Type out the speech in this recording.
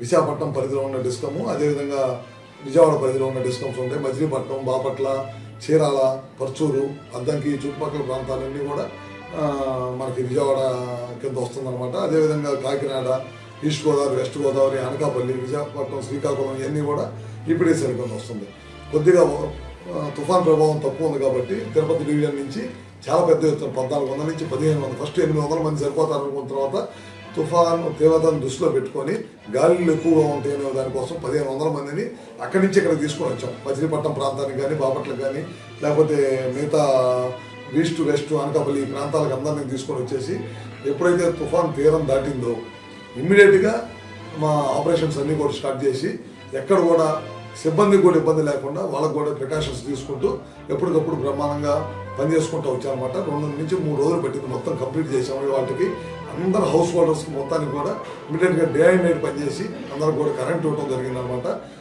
విశాఖపట్నం పరిధిలో ఉన్న డిస్కము అదేవిధంగా విజయవాడ పరిధిలో ఉన్న డిస్కమ్స్ ఉంటాయి. మచిలీపట్నం బాపట్ల చీరాల పర్చూరు అద్దంకి చుట్టుపక్కల ప్రాంతాలన్నీ కూడా మనకి విజయవాడ కింద వస్తుందన్నమాట. అదేవిధంగా కాకినాడ ఈస్ట్ గోదావరి వెస్ట్ గోదావరి అనకాపల్లి విశాఖపట్నం శ్రీకాకుళం ఇవన్నీ కూడా ఈపీడీసీల కింద వస్తుంది. కొద్దిగా తుఫాన్ ప్రభావం తక్కువ ఉంది కాబట్టి తిరుపతి డివిజన్ నుంచి చాలా పెద్ద ఎత్తున పద్నాలుగు వందల నుంచి పదిహేను వందల ఫస్ట్ ఎనిమిది వందల మంది సరిపోతారు అనుకున్న తర్వాత తుఫాన్ తీవ్రతను దృష్టిలో పెట్టుకొని గాలిలు ఎక్కువగా ఉంటాయనే దానికోసం పదిహేను వందల మందిని అక్కడి నుంచి ఇక్కడ తీసుకొని వచ్చాం. మచిలీపట్నం ప్రాంతానికి కానీ బాపట్లకు కానీ లేకపోతే మిగతా ఈస్ట్ వెస్ట్ అనకాపల్లి ఈ ప్రాంతాలకు అందరినీ తీసుకొని వచ్చేసి ఎప్పుడైతే తుఫాన్ తీరం దాటిందో ఇమ్మీడియట్గా మా ఆపరేషన్స్ అన్నీ కూడా స్టార్ట్ చేసి ఎక్కడ కూడా సిబ్బందికి కూడా ఇబ్బంది లేకుండా వాళ్ళకు కూడా ప్రికాషన్స్ తీసుకుంటూ ఎప్పటికప్పుడు బ్రహ్మాండంగా పని చేసుకుంటూ రెండు నుంచి మూడు రోజులు పెట్టింది. మొత్తం కంప్లీట్ చేసాము వాటికి అందరు హౌస్ హోల్డర్స్కి మొత్తానికి కూడా ఇమీడియట్గా డే అండ్ నైట్ పనిచేసి అందరికి కూడా కరెంట్ ఇవ్వడం జరిగిందనమాట